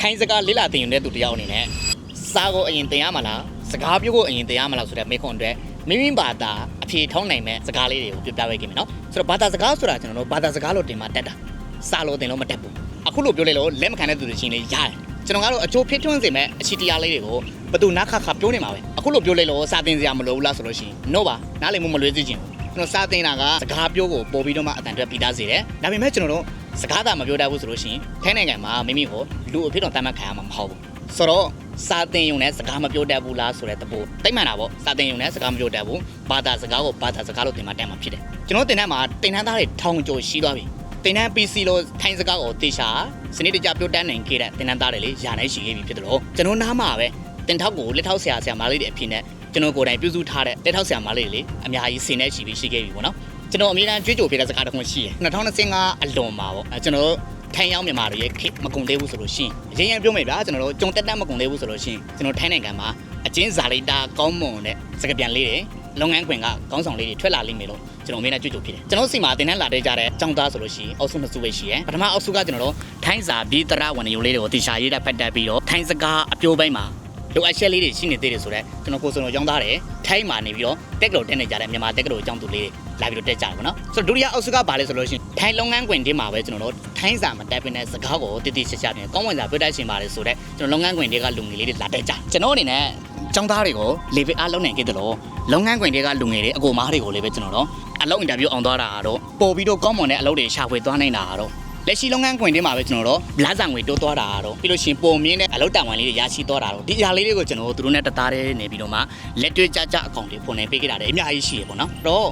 ထိုင်းစကားလေးလာတင်ယူတဲ့သူတယောက်အနေနဲ့စားကိုအရင်တင်ရမှာလားစကားပြောကိုအရင်တင်ရမှာလားဆိုတဲ့မေးခွန်းအတွက်မိမိဘာသာအဖြေထောင်းနိုင်မဲ့စကားလေးတွေကိုပြောပြပေးခင်မယ်နော်ဆိုတော့ဘာသာစကားဆိုတာကျွန်တော်တို့ဘာသာစကားလို့တင်မှတက်တာစားလို့တင်လို့မတက်ဘူးအခုလို့ပြောလိုက်လို့လက်မခံတဲ့သူတွေချင်းလေးရတယ်ကျွန်တော်ကတော့အချိုးဖြစ်ထွန်းစေမဲ့အချီတရားလေးတွေကိုဘယ်သူနားခါခါပြောနေမှာပဲအခုလို့ပြောလိုက်လို့စာတင်စရာမလိုဘူးလားဆိုလို့ရှိရင် no ပါနားလည်မှုမလွဲစေချင်ဘူးကျွန်တော်စာတင်တာကစကားပြောကိုပို့ပြီးတော့မှအတန်တွက်ပြီးသားစေတယ်ဒါပေမဲ့ကျွန်တော်တို့ စကားသာမပြောတတ်ဘူးဆိုလို့ရှိရင်ထိုင်းနိုင်ငံမှာမိမိကိုလူအဖြစ်တော်တတ်မှတ်ခံရမှာမဟုတ်ဘူးဆိုတော့စာသင်ယုံနဲ့စကားမပြောတတ်ဘူးလားဆိုတဲ့သဘောတိတ်မှန်တာပေါ့စာသင်ယုံနဲ့စကားမပြောတတ်ဘူးဘာသာစကားကိုဘာသာစကားလို့သင်မှတက်မှာဖြစ်တယ်ကျွန်တော်တင်တန်းမှာတင်တန်းသားတွေထောင်ကျော်ရှိသွားပြီတင်တန်း PC လို့ထိုင်းစကားကိုတေချာစနစ်တကျပြောတတ်နိုင်ခဲ့တဲ့တင်တန်းသားတွေလေယာနိုင်ရှိခဲ့ပြီဖြစ်တယ်လို့ကျွန်တော်နားမှာပဲတင်ထောက်ကိုလက်ထောက်ဆရာဆရာမလေးတွေအဖြစ်နဲ့ကျွန်တော်ကိုယ်တိုင်ပြုစုထားတဲ့လက်ထောက်ဆရာမလေးတွေလေအများကြီးဆင်နေရှိပြီးရှိခဲ့ပြီပေါ့နော် ကျွန်တော်အမြဲတမ်းကြွေးကြော်ပြတဲ့စကားတစ်ခုရှိတယ်2025အလွန်မှာပေါ့အဲကျွန်တော်တို့ထိုင်းရောက်မြန်မာတွေရဲ့ခေတ်မကုန်သေးဘူးဆိုလို့ရှိရင်ရရင်ရန်ပြောမယ်ဗျာကျွန်တော်တို့ကြုံတက်တက်မကုန်သေးဘူးဆိုလို့ရှိရင်ကျွန်တော်ထိုင်းနိုင်ငံမှာအချင်းဇာလိတာကောင်းမွန်တဲ့စကားပြန်လေးတွေလုပ်ငန်းခွင်ကကောင်းဆောင်လေးတွေထွက်လာလိမ့်မယ်လို့ကျွန်တော်အမြဲတမ်းကြွေးကြော်ဖြစ်တယ်ကျွန်တော်စီမှာတင်တန်းလာတဲ့ကြတဲ့ចောင်းသားဆိုလို့ရှိရင်အောက်စုနှစ်စုပဲရှိရယ်ပထမအောက်စုကကျွန်တော်တို့ထိုင်းစာပြီးတရဝန်ရုံလေးတွေကိုတေချာရေးတာဖတ်တတ်ပြီးတော့ထိုင်းစကားအပြိုးပိုင်းမှာ လိုအပ်ချက်လေးတွေရှိနေသေးတယ်ဆိုတော့ကျွန်တော်ကိုယ်စုံတော်ရောင်းသားတယ်ထိုင်းမှာနေပြီးတော့တက်ကလို့တက်နေကြတဲ့မြန်မာတက်ကလို့အကြောင်းသူလေးတွေလာပြီးတော့တက်ကြတယ်ပေါ့နော်ဆိုတော့ဒုတိယအောက်စုကဘာလဲဆိုလို့ရှိရင်ထိုင်းလုပ်ငန်းခွင်တွေမှာပဲကျွန်တော်တို့ထိုင်းစာမတက်ပင်တဲ့စကားကိုတိတိကျကျပြင်ကောင်းဝင်စာပြောတတ်ရှင်ပါလေဆိုတော့ကျွန်တော်လုပ်ငန်းခွင်တွေကလူငယ်လေးတွေလာတက်ကြကျွန်တော်အနေနဲ့ចောင်းသားတွေကိုလေဗီအားလုံးနိုင်ခဲ့တယ်လို့လုပ်ငန်းခွင်တွေကလူငယ်တွေအကိုမားတွေကိုလည်းပဲကျွန်တော်တို့အလုပ်အင်တာဗျူးအောင်သွားတာတော့ပို့ပြီးတော့ကောင်းမွန်တဲ့အလုပ်တွေရှာဖွေသွားနိုင်တာတော့ လက်ရှိလုပ်ငန်းခွင်တွေမှာပဲကျွန်တော်တို့လာဆောင်ငွေတိုးသွားတာတော့ပြီးလို့ရှိရင်ပုံမြင့်တဲ့အလုပ်တံဝန်လေးတွေရရှိသွားတာတော့ဒီအရာလေးတွေကိုကျွန်တော်တို့သူတို့နဲ့တသားတည်းနေပြီးတော့မှလက်တွေ့ကြကြအကောင့်တွေဖွင့်နေပေးကြတာတယ်အများကြီးရှိရပေါ့နော်အဲ့တော့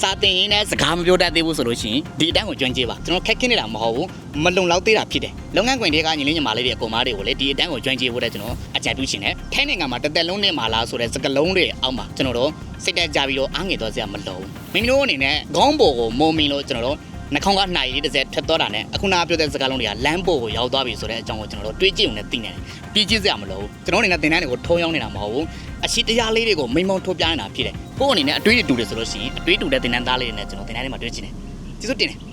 စာတင်ရင်းနဲ့စကားမပြောတတ်သေးဘူးဆိုလို့ရှိရင်ဒီအတန်းကိုကျွမ်းကျင်ပါကျွန်တော်ခက်ခင်းနေတာမဟုတ်ဘူးမလုံလောက်သေးတာဖြစ်တယ်လုပ်ငန်းခွင်တွေကညီလေးညီမလေးတွေအကုန်မားတွေကိုလည်းဒီအတန်းကိုကျွမ်းကျင်ဖို့တဲ့ကျွန်တော်အကြံပြုရှင်တယ်ထိုင်းနိုင်ငံမှာတစ်သက်လုံးနဲ့မှာလားဆိုတဲ့စကလုံးတွေအောက်မှာကျွန်တော်တို့စိတ်တက်ကြပြီးတော့အားငယ်သွားစရာမလိုဘူးမိမိတို့အနေနဲ့ခေါင်းပေါ်ကိုမုံမီလို့ကျွန်တော်တို့ နှာခေါင်းကနှာရည်တစ်စက်ထက်သွားတာနဲ့အခုနပြောတဲ့စကားလုံးတွေကလမ်းပို့ကိုရောက်သွားပြီဆိုတဲ့အကြောင်းကိုကျွန်တော်တို့တွေးကြည့်ုံနဲ့သိနေတယ်ပြီးကြည့်စရာမလိုဘူးကျွန်တော်အနေနဲ့သင်တန်းတွေကိုထုံးရောက်နေတာမဟုတ်ဘူးအရှိတရားလေးတွေကိုမိမုံထုတ်ပြနေတာဖြစ်တယ်ကိုယ့်အနေနဲ့အတွေးတွေတူတယ်ဆိုလို့ရှိရင်အတွေးတူတဲ့သင်တန်းသားလေးတွေနဲ့ကျွန်တော်သင်တန်းတွေမှာတွေးကြည့်နေကျေးဇူးတင်တယ်